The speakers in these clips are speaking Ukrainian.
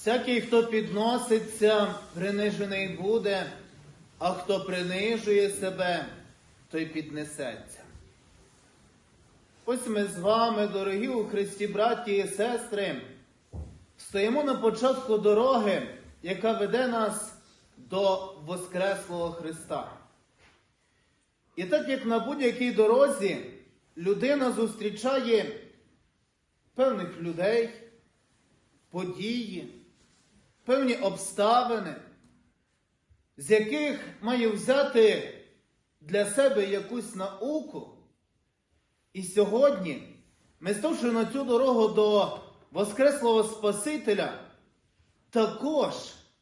Всякий, хто підноситься, принижений буде, а хто принижує себе, той піднесеться. Ось ми з вами, дорогі у Христі, браті і сестри, стоїмо на початку дороги, яка веде нас до Воскреслого Христа. І так як на будь-якій дорозі людина зустрічає певних людей, події, певні обставини, з яких має взяти для себе якусь науку. І сьогодні, ми ставши на цю дорогу до Воскреслого Спасителя, також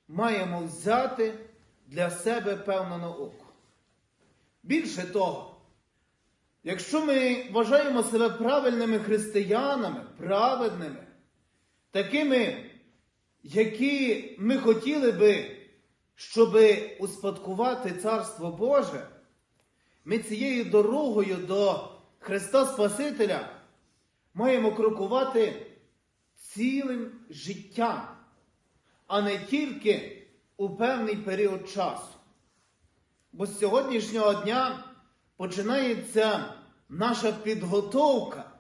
маємо взяти для себе певну науку. Більше того, якщо ми вважаємо себе правильними християнами, праведними, такими, які ми хотіли би, щоб успадкувати Царство Боже, ми цією дорогою до Христа Спасителя маємо крокувати цілим життям, а не тільки у певний період часу. Бо з сьогоднішнього дня починається наша підготовка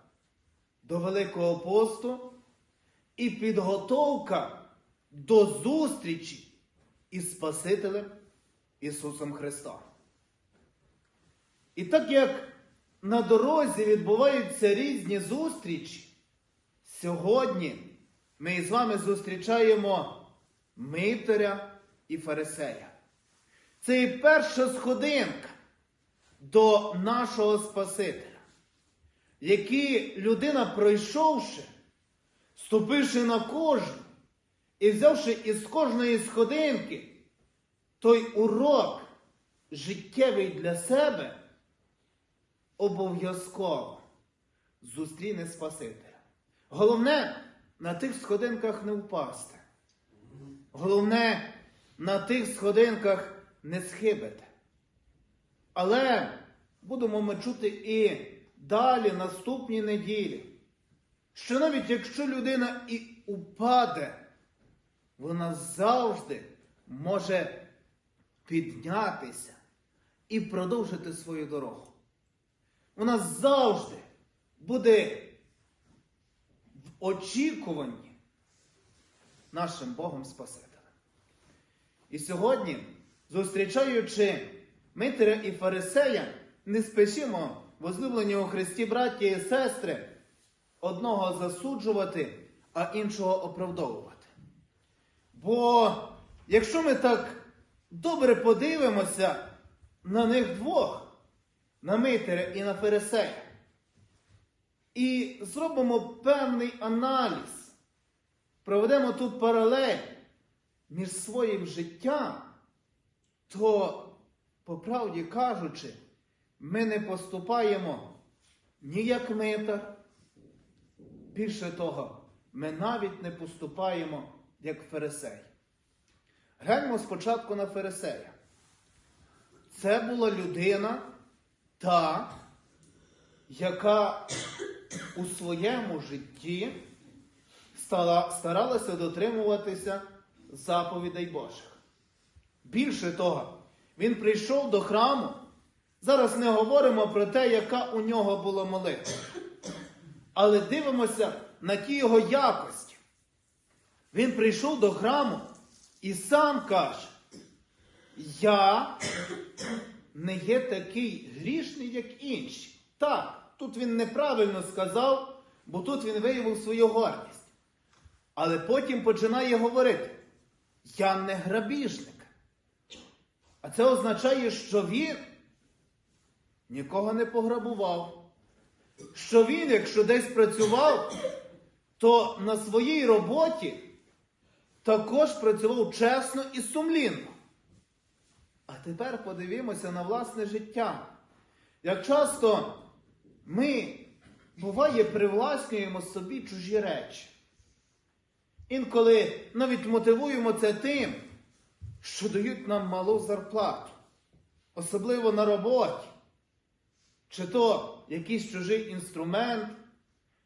до Великого посту і підготовка до зустрічі із Спасителем Ісусом Христом. І так як на дорозі відбуваються різні зустрічі, сьогодні ми з вами зустрічаємо Митаря і Фарисея. Це і перша сходинка до нашого Спасителя, які людина, пройшовши, ступивши на кожну і взявши із кожної сходинки той урок життєвий для себе, обов'язково зустріне Спасителя. Головне на тих сходинках не впасти. Головне на тих сходинках не схибити. Але будемо ми чути і далі, наступні неділі, що навіть якщо людина і упаде, вона завжди може піднятися і продовжити свою дорогу. Вона завжди буде в очікуванні нашим Богом Спасителем. І сьогодні, зустрічаючи Митаря і Фарисея, не спішимо, возлюблені у Христі браті і сестри, одного засуджувати, а іншого оправдовувати. Бо якщо ми так добре подивимося на них двох, на Митаря і на Фарисея, і зробимо певний аналіз, проведемо тут паралель між своїм життям, то, по правді кажучи, ми не поступаємо ні як митар. Більше того, ми навіть не поступаємо як фарисей. Гляньмо спочатку на Фарисея. Це була людина та, яка у своєму житті стала, старалася дотримуватися заповідей Божих. Більше того, він прийшов до храму. Зараз не говоримо про те, яка у нього була молитва. Але дивимося на ті його якості. Він прийшов до храму і сам каже: Я не є такий грішний, як інші. Так, тут він неправильно сказав, бо тут він виявив свою гордість. Але потім починає говорити: Я не грабіжник. А це означає, що він нікого не пограбував. Що він, якщо десь працював, то на своїй роботі також працював чесно і сумлінно. А тепер подивімося на власне життя. Як часто ми, буває, привласнюємо собі чужі речі. Інколи навіть мотивуємо це тим, що дають нам малу зарплату, особливо на роботі. Чи то якийсь чужий інструмент,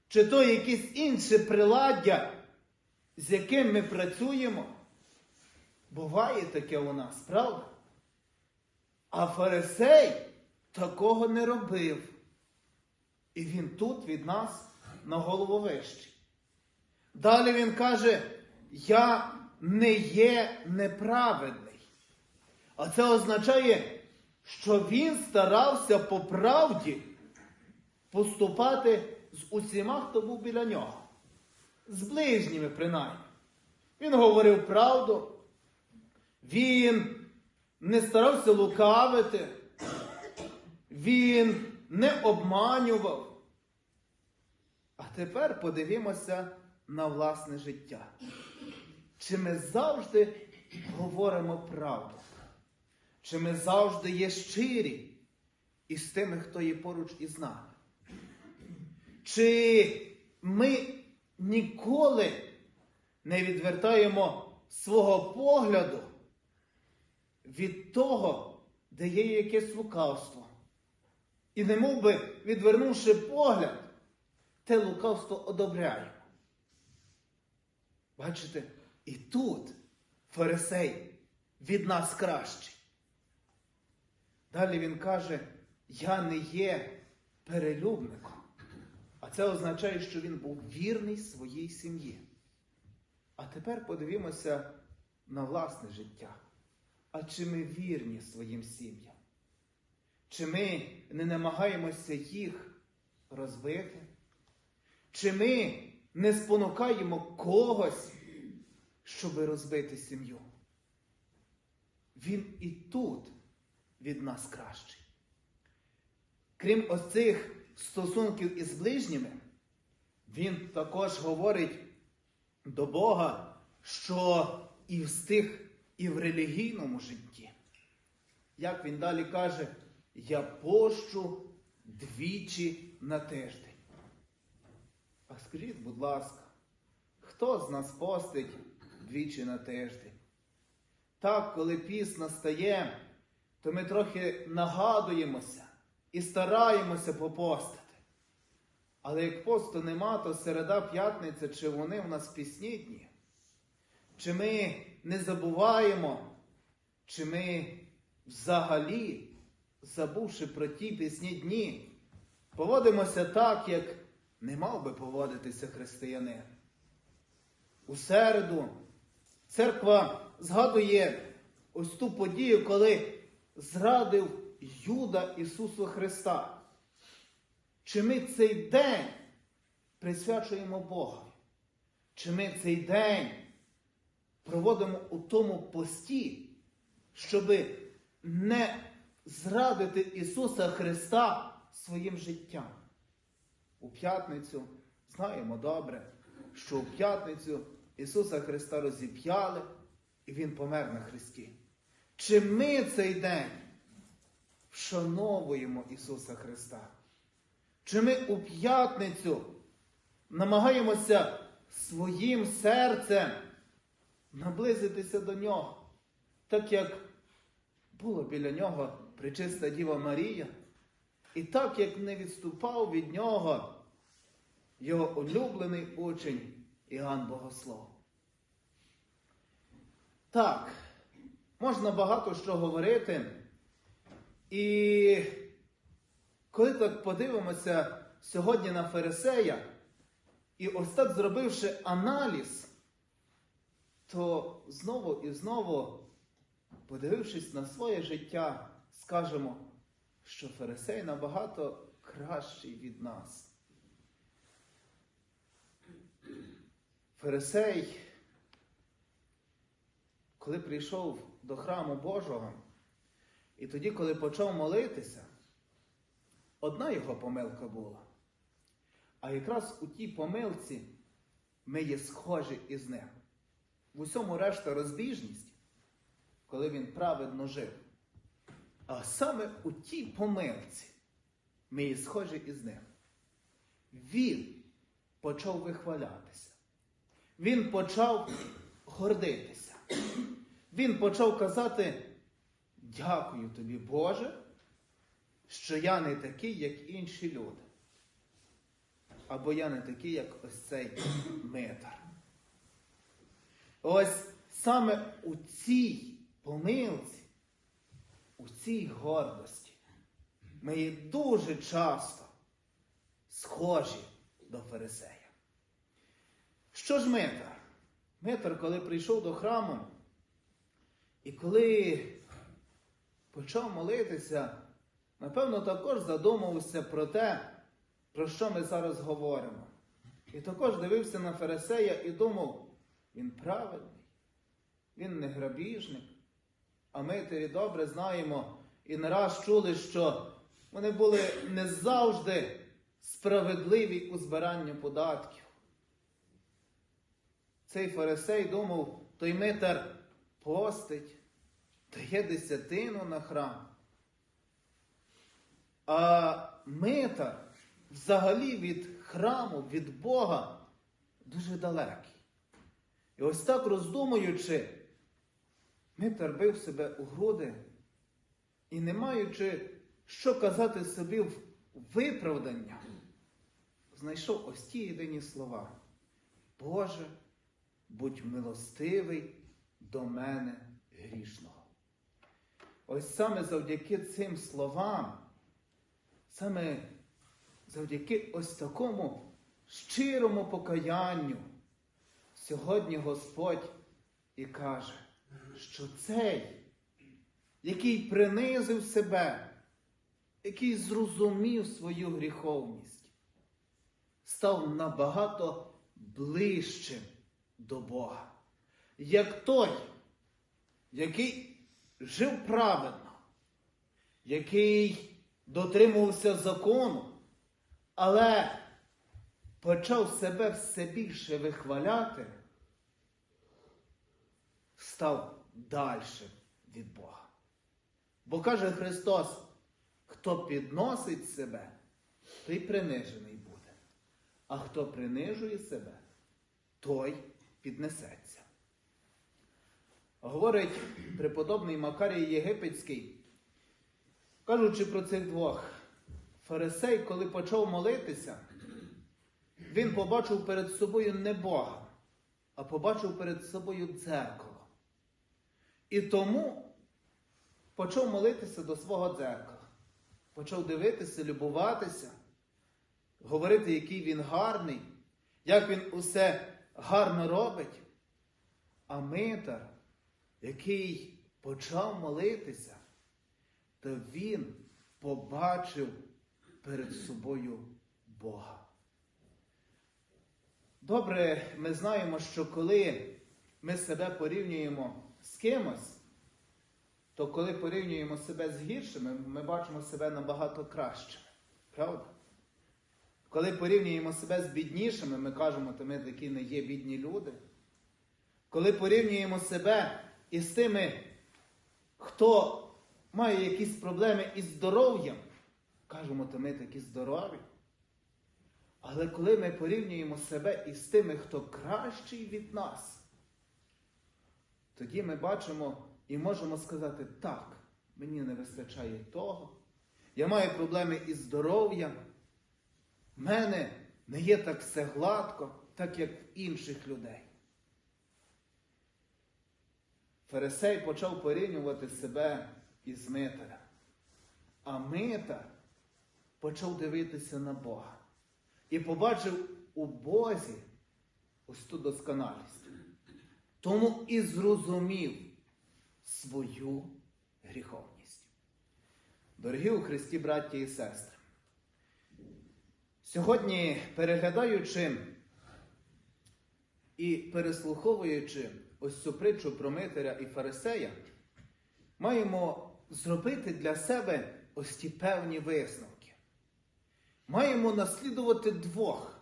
чи то якесь інше приладдя, з яким ми працюємо, буває таке у нас, правда? А фарисей такого не робив. І він тут від нас на голову вищий. Далі він каже: Я не є неправедний. А це означає, що він старався по правді поступати з усіма, хто був біля нього, з ближніми принаймні. Він говорив правду, він не старався лукавити, він не обманював. А тепер подивімося на власне життя. Чи ми завжди говоримо правду? Чи ми завжди є щирі із тими, хто є поруч із нами? Чи ми ніколи не відвертаємо свого погляду від того, де є якесь лукавство? І не мов би, відвернувши погляд, те лукавство одобряємо. Бачите, і тут фарисей від нас кращий. Далі він каже, я не є перелюбником. Це означає, що він був вірний своїй сім'ї. А тепер подивімося на власне життя. А чи ми вірні своїм сім'ям? Чи ми не намагаємося їх розбити? Чи ми не спонукаємо когось, щоб розбити сім'ю? Він і тут від нас кращий. Крім ось цих стосунків із ближніми, він також говорить до Бога, що і встиг і в релігійному житті. Як він далі каже, я пощу двічі на тиждень. А скажіть, будь ласка, хто з нас постить двічі на тиждень? Так, коли піс настає, то ми трохи нагадуємося і стараємося попостити. Але як посту нема, то середа п'ятниця, чи вони в нас пісні дні? Чи ми не забуваємо, чи ми взагалі, забувши про ті пісні дні, поводимося так, як не мав би поводитися християнин. У середу церква згадує ось ту подію, коли зрадив Юда Ісусу Христа. Чи ми цей день присвячуємо Бога? Чи ми цей день проводимо у тому пості, щоб не зрадити Ісуса Христа своїм життям? У п'ятницю знаємо добре, що у п'ятницю Ісуса Христа розіп'яли і Він помер на Христі. Чи ми цей день вшановуємо Ісуса Христа? Чи ми у п'ятницю намагаємося своїм серцем наблизитися до Нього, так як було біля нього причиста Діва Марія, і так як не відступав від нього його улюблений учень Іоанн Богослов. Так, можна багато що говорити. І коли так подивимося сьогодні на Фарисея, і ось так зробивши аналіз, то знову і знову, подивившись на своє життя, скажемо, що Фарисей набагато кращий від нас. Фарисей, коли прийшов до храму Божого, і тоді, коли почав молитися, одна його помилка була. А якраз у тій помилці ми є схожі із ним. В усьому решта розбіжність, коли він праведно жив. А саме у тій помилці ми є схожі із ним. Він почав вихвалятися. Він почав гордитися. Він почав казати, дякую тобі, Боже, що я не такий, як інші люди. Або я не такий, як ось цей митар. Ось саме у цій помилці, у цій гордості ми є дуже часто схожі до фарисея. Що ж Митар? Митар, коли прийшов до храму, і коли почав молитися, напевно, також задумувався про те, про що ми зараз говоримо. І також дивився на Фарисея і думав, він правильний, він не грабіжник. А ми тері добре знаємо і не раз чули, що вони були не завжди справедливі у збиранні податків. Цей фарисей думав, той митар постить, дає десятину на храм. А митар взагалі від храму, від Бога дуже далекий. І ось так роздумуючи, митар бив себе у груди і не маючи що казати собі в виправдання, знайшов ось ті єдині слова. Боже, будь милостивий до мене грішного. Ось саме завдяки цим словам, саме завдяки ось такому щирому покаянню, сьогодні Господь і каже, що цей, який принизив себе, який зрозумів свою гріховність, став набагато ближчим до Бога, як той, який жив праведно, який дотримувався закону, але почав себе все більше вихваляти, став далі від Бога. Бо каже Христос, хто підносить себе, той принижений буде. А хто принижує себе, той піднесеться. Говорить преподобний Макарій Єгипетський, кажучи про цих двох, Фарисей, коли почав молитися, він побачив перед собою не Бога, а побачив перед собою дзеркало. І тому почав молитися до свого дзеркала. Почав дивитися, любуватися, говорити, який він гарний, як він усе гарно робить. А митар, який почав молитися, то він побачив перед собою Бога. Добре, ми знаємо, що коли ми себе порівнюємо з кимось, то коли порівнюємо себе з гіршими, ми бачимо себе набагато кращими. Правда? Коли порівнюємо себе з біднішими, ми кажемо, то ми такі не є бідні люди. Коли порівнюємо себе із тими, хто має якісь проблеми із здоров'ям, кажемо, то ми такі здорові. Але коли ми порівнюємо себе із тими, хто кращий від нас, тоді ми бачимо і можемо сказати, так, мені не вистачає того, я маю проблеми із здоров'ям, в мене не є так все гладко, так як в інших людей. Фарисей почав порівнювати себе із Митарем. А Митар почав дивитися на Бога і побачив у Бозі ось ту досконалість. Тому і зрозумів свою гріховність. Дорогі у Христі, браті і сестри, сьогодні, переглядаючи і переслуховуючи ось цю притчу про Митаря і Фарисея, маємо зробити для себе ось ті певні висновки. Маємо наслідувати двох,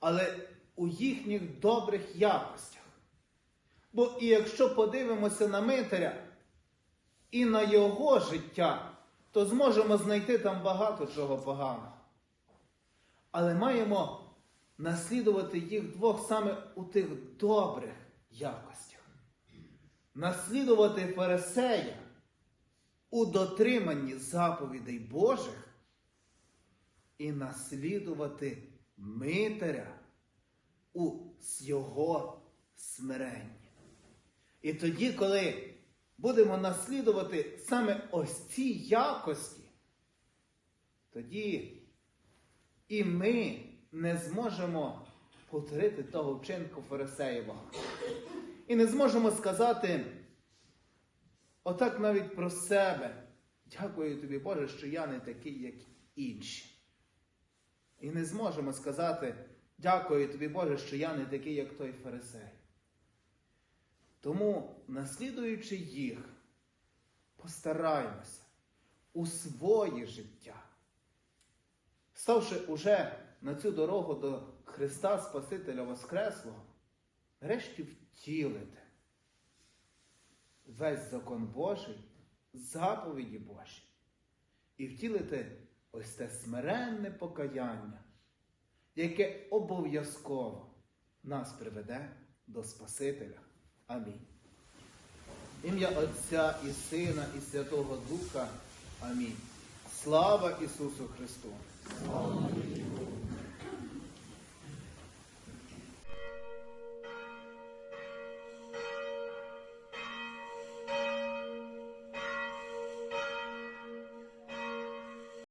але у їхніх добрих якостях. Бо і якщо подивимося на Митаря і на його життя, то зможемо знайти там багато чого поганого. Але маємо наслідувати їх двох саме у тих добрих якостях. Наслідувати Фарисея у дотриманні заповідей Божих і наслідувати Митаря у його смиренні. І тоді, коли будемо наслідувати саме ось ці якості, тоді і ми не зможемо повторити того вчинку Фарисеєвого. І не зможемо сказати отак навіть про себе. Дякую тобі, Боже, що я не такий, як інші. І не зможемо сказати, дякую тобі, Боже, що я не такий, як той фарисей. Тому, наслідуючи їх, постараймося у своє життя, ставши уже на цю дорогу до Христа Спасителя Воскреслого, нарешті втілити весь закон Божий, заповіді Божі, і втілити ось те смиренне покаяння, яке обов'язково нас приведе до Спасителя. Амінь. Ім'я Отця і Сина, і Святого Духа. Амінь. Слава Ісусу Христу!